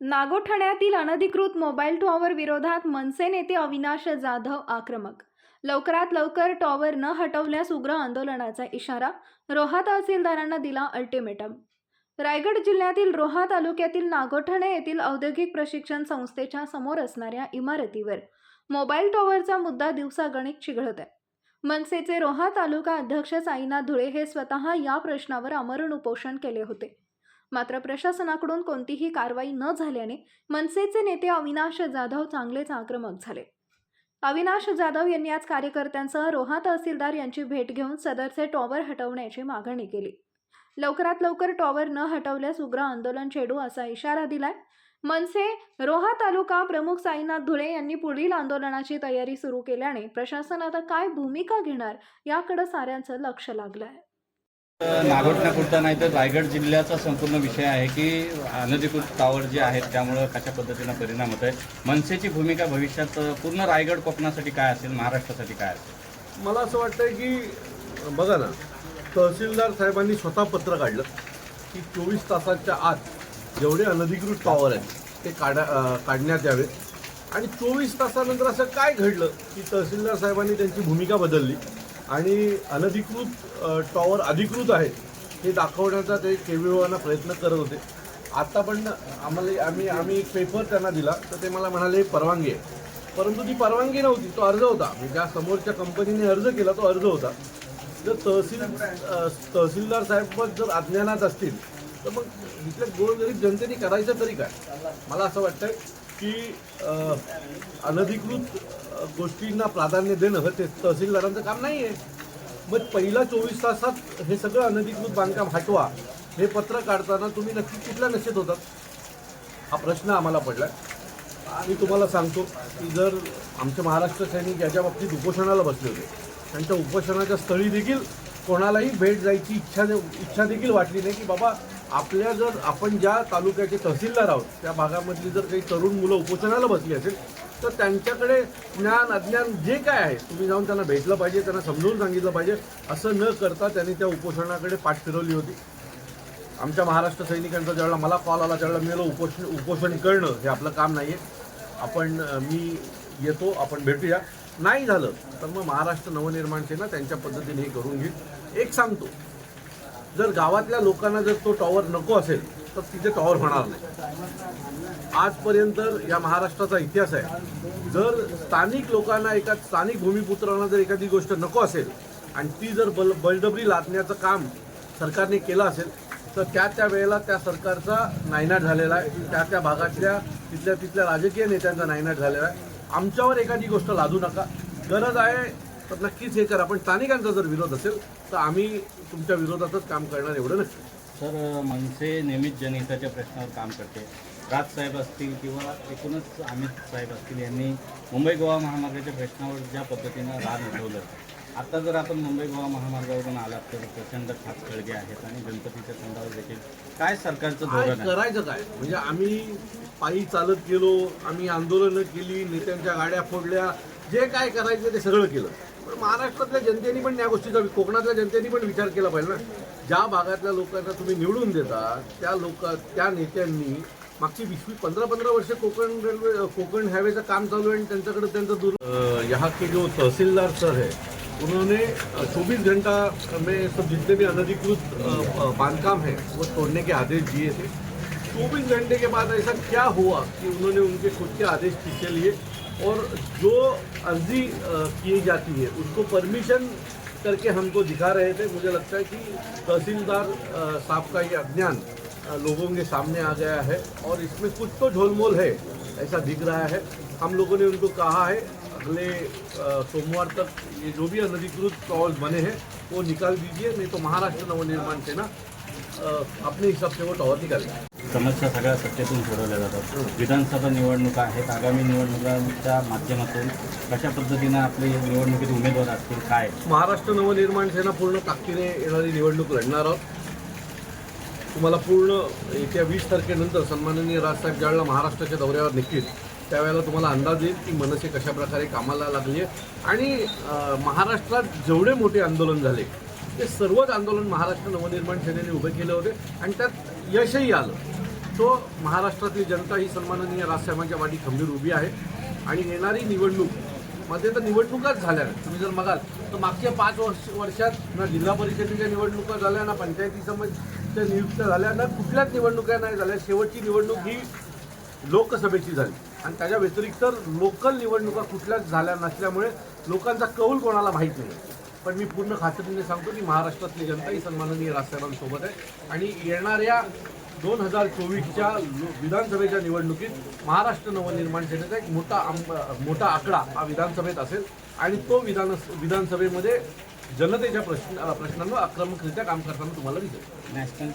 नागोठण्यातील अनधिकृत mobile tower विरोधात मनसे नेते अविनाश जाधव आक्रमक. लवकरात लवकर टॉवर न हटवल्यास उग्र आंदोलनाचा इशारा रोहा तहसीलदारांना दिला अल्टिमेटम. रायगड जिल्ह्यातील रोहा तालुक्यातील नागोठणे येथील औद्योगिक प्रशिक्षण संस्थेच्या समोर असणाऱ्या इमारतीवर मोबाईल टॉवरचा मुद्दा दिवसागणिक चिघळत आहे. मनसेचे रोहा तालुका अध्यक्ष साईनाथ धुळे हे स्वतः या प्रश्नावर आमरण उपोषण केले होते. मात्र प्रशासनाकडून कोणतीही कारवाई न झाल्याने मनसेचे नेते अविनाश जाधव चांगलेच आक्रमक झाले. अविनाश जाधव यांनी आज कार्यकर्त्यांसह रोहा तहसीलदार यांची भेट घेऊन सदरचे टॉवर हटवण्याची मागणी केली. लवकरात लवकर टॉवर न हटवल्यास उग्र आंदोलन छेडू असा इशारा दिलाय. मनसे रोहा तालुका प्रमुख साईनाथ धुळे यांनी पुढील आंदोलनाची तयारी सुरू केल्याने प्रशासन आता काय भूमिका घेणार याकडे साऱ्यांचं लक्ष लागलं आहे नागोठण्यापुरता नाही तर रायगड जिल्ह्याचा संपूर्ण विषय आहे की अनधिकृत टावर जे आहेत त्यामुळं कशा पद्धतीनं परिणाम होत आहे मनसेची भूमिका भविष्यात पूर्ण रायगड कोकणासाठी काय असेल महाराष्ट्रासाठी काय असेल? मला असं वाटतं की बघा ना तहसीलदार साहेबांनी स्वतः पत्र काढलं की चोवीस तासाच्या आत जेवढे अनधिकृत टॉवर आहेत ते काढा काढण्यात यावेत. आणि चोवीस तासानंतर असं काय घडलं की तहसीलदार साहेबांनी त्यांची भूमिका बदलली? आणि अनधिकृत टॉवर अधिकृत आहेत हे दाखवण्याचा ते केविओना प्रयत्न करत होते. आत्ता पण आम्हाला आम्ही आम्ही एक पेपर त्यांना दिला तर ते मला म्हणाले परवानगी आहे. परंतु ती परवानगी नव्हती तो अर्ज होता. म्हणजे ज्या समोरच्या कंपनीने अर्ज केला तो अर्ज होता. जर तहसील तहसीलदार साहेब जर अज्ञानात असतील तर मग इथल्या गोरगरीब जनतेने करायचं तरी काय? मला असं वाटतं की अनधिकृत गोष्टींना प्राधान्य देणं ते तहसीलदारांचं काम नाही आहे मग पहिल्या चोवीस तासात हे सगळं अनधिकृत बांधकाम हटवा हे पत्र काढताना तुम्ही नक्की कुठल्या नशेत होतात? हा प्रश्न आम्हाला पडला आणि तुम्हाला सांगतो की जर आमचे महाराष्ट्र सैनिक याच्या बाबतीत उपोषणाला बसले होते त्यांच्या उपोषणाच्या स्थळी देखील कोणालाही भेट जायची इच्छा इच्छा देखील वाटली नाही की बाबा आपल्या जर आपण ज्या तालुक्याचे तहसीलदार आहोत त्या भागामधली जर काही तरुण मुलं उपोषणाला बसली असेल तर त्यांच्याकडे ज्ञान अज्ञान जे काय आहे तुम्ही जाऊन त्यांना भेटलं पाहिजे त्यांना समजून सांगितलं पाहिजे. असं न करता त्यांनी त्या उपोषणाकडे पाठ फिरवली होती. आमच्या महाराष्ट्र सैनिकांचा ज्यावेळेला मला कॉल आला त्यावेळेला मी उपोषण उपोषण करणं हे आपलं काम नाही आहे आपण मी येतो आपण भेटूया. नाही झालं तर मग महाराष्ट्र नवनिर्माण सेना त्यांच्या पद्धतीने हे करून घेईल. एक सांगतो जर गावातल्या लोकांना जर तो टॉवर नको असेल तर तिथे टॉवर होणार नाही. आजपर्यंत या महाराष्ट्राचा इतिहास आहे जर स्थानिक लोकांना एका स्थानिक भूमिपुत्रांना जर एखादी गोष्ट नको असेल आणि ती जर बल बळजबरी लादण्याचं काम सरकारने केलं असेल तर त्या त्या वेळेला त्या सरकारचा नायनाट झालेला आहे. त्या त्या भागातल्या तिथल्या तिथल्या राजकीय नेत्यांचा नायनाट झालेला आहे. आमच्यावर एखादी गोष्ट लादू नका. गरज आहे तर नक्कीच हे करा. पण स्थानिकांचा जर विरोध असेल तर आम्ही तुमच्या विरोधातच काम करणार एवढं नक्की. तर मनसे नेहमीच जनहिताच्या प्रश्नावर काम करते. राजसाहेब असतील किंवा एकूणच अमित साहेब असतील यांनी मुंबई गोवा महामार्गाच्या प्रश्नावर ज्या पद्धतीनं रान उठवलं. आता जर आपण मुंबई गोवा महामार्गावरून आलात तर प्रचंड खास खळगे आहेत आणि गणपतीच्या तोंडावर देखील. काय सरकारचं धोरण आहे? करायचं काय? म्हणजे आम्ही पायी चालत गेलो आम्ही आंदोलनं केली नेत्यांच्या गाड्या फोडल्या जे काय करायचं ते सगळं केलं. पण महाराष्ट्रातल्या जनतेने पण या गोष्टीचा कोकणातल्या जनतेने पण विचार केला पाहिजे ना. ज्या भागातल्या लोकांना तुम्ही निवडून देता त्या लोक त्या नेत्यांनी मागची वीस पंधरा पंधरा वर्ष कोकण रेल्वे कोकण हायवेचं काम चालू आहे आणि त्यांच्याकडे त्यांचं दूर अ, यहाँ के जो तहसीलदार सर है उन्होंने चौबीस घंटा में सब जितने भी अनधिकृत बांधकाम है वो तोड़ने के आदेश दिए थे। चौबीस घंटे के बाद ऐसा क्या हुआ कि उन्होंने उनके खुद के आदेश पीछे लिए? और जो अर्जी की जाती है, उसको परमिशन करके हमको दिखा रहे थे। मुझे लगता है कि तहसीलदार साहब का ये अज्ञान लोगों के सामने आ गया है और इसमें कुछ तो झोलमोल है, ऐसा दिख रहा है। हम लोगों ने उनको कहा है, अगले सोमवार तक ये जो भी अनधिकृत टॉल्स बने हैं, वो निकाल दीजिए, नहीं तो महाराष्ट्र नवनिर्माण सेना अपने हिसाब से वो टॉवर निकालेगी। समस्या सगळ्या सत्तेतून सोडवल्या जातात. विधानसभा निवडणुका आहेत. आगामी निवडणुकांच्या माध्यमातून कशा पद्धतीनं आपले निवडणुकीत उमेदवार असतील काय? महाराष्ट्र नवनिर्माण सेना पूर्ण ताकदीने येणारी निवडणूक लढणार आहोत. तुम्हाला पूर्ण येत्या वीस तारखेनंतर सन्माननीय राजसाहेब ज्यावेळेला महाराष्ट्राच्या दौऱ्यावर निघतील. त्यावेळेला तुम्हाला अंदाज येईल की मनसे कशा प्रकारे कामाला लागली आहे आणि महाराष्ट्रात जेवढे मोठे आंदोलन झाले ते सर्वच आंदोलन महाराष्ट्र नवनिर्माण सेनेने उभे केले होते आणि त्यात यशही आलं. तो महाराष्ट्रातली जनता ही सन्माननीय राजसाहेबांच्या वाटी खंबीर उभी आहे. आणि येणारी निवडणूकमध्ये तर निवडणुकाच झाल्या तुम्ही जर बघाल तर मागच्या पाच वर्ष वर्षात ना जिल्हा परिषदेच्या निवडणुका झाल्या ना पंचायती समितीच्या नियुक्त झाल्या ना कुठल्याच निवडणुका नाही झाल्या. शेवटची निवडणूक ही लोकसभेची झाली. आणि त्याच्या व्यतिरिक्त लोकल निवडणुका कुठल्याच झाल्या नसल्यामुळे लोकांचा कौल कोणाला माहीत नाही. पण मी पूर्ण खात्रीने सांगतो की महाराष्ट्रातली जनता ही सन्माननीय राजसाहेबांसोबत आहे. आणि येणाऱ्या दोन हजार चोवीसच्या विधानसभेच्या निवडणुकीत महाराष्ट्र नवनिर्माण सेनेचा एक मोठा आंब मोठा आकडा हा विधानसभेत असेल. आणि तो विधान विधानसभेमध्ये जनतेच्या प्रश्न प्रश्नांवर आक्रमकरित्या काम करताना तुम्हाला दिसेल.